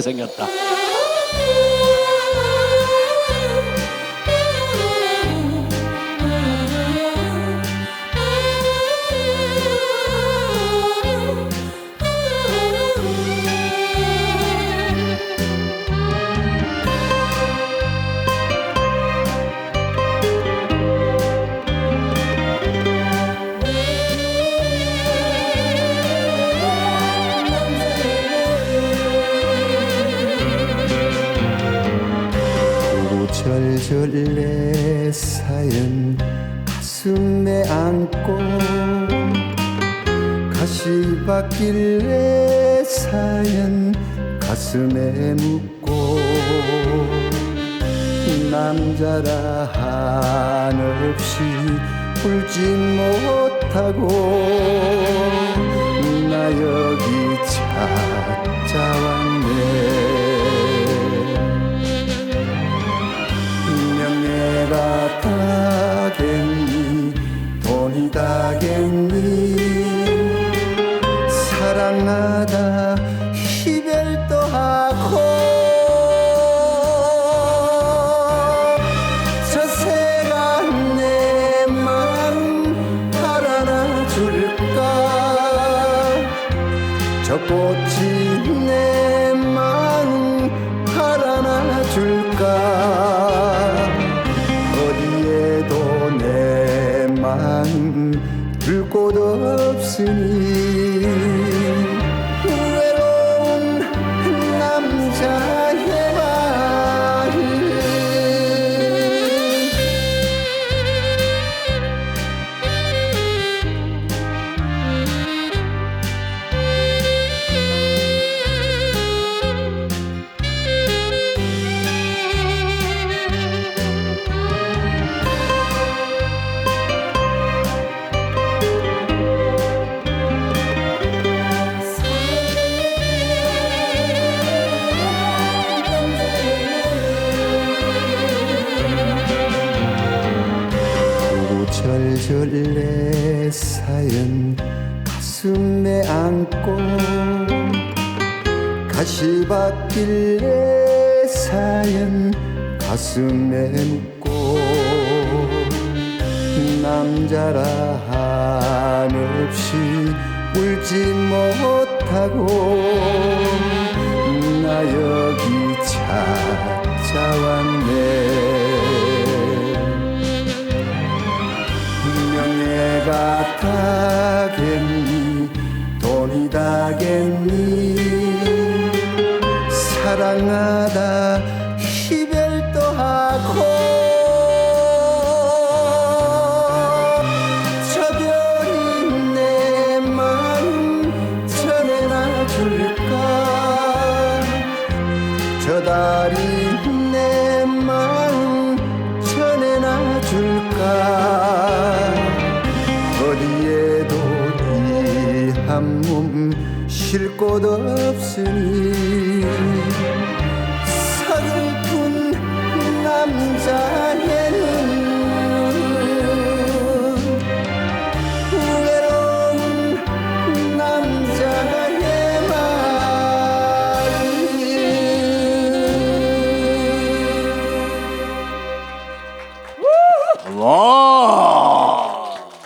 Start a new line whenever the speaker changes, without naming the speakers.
생겼다.
내 사연 가슴에 안고 가시밭길 내 사연 가슴에 묻고 남자라 한없이 울지 못하고 나 여기 찾 돈이 다겠니? 사랑하다 이별도 하고 저 새가 내 마음 달아나 줄까? 저 꽃이 내 마음 달아나 줄까 우절절 내 사연 가슴에 안고 가시밭길 내 사연 가슴에 묻고 남자라 한없이 울지 못하고 나 여기 찾아왔네 명예가 다겠니 돈이 다겠니? 사랑하다 이별도 하고 저 별이 내 마음 전해나 줄까? 저 달이 한몸 쉴 곳 없으니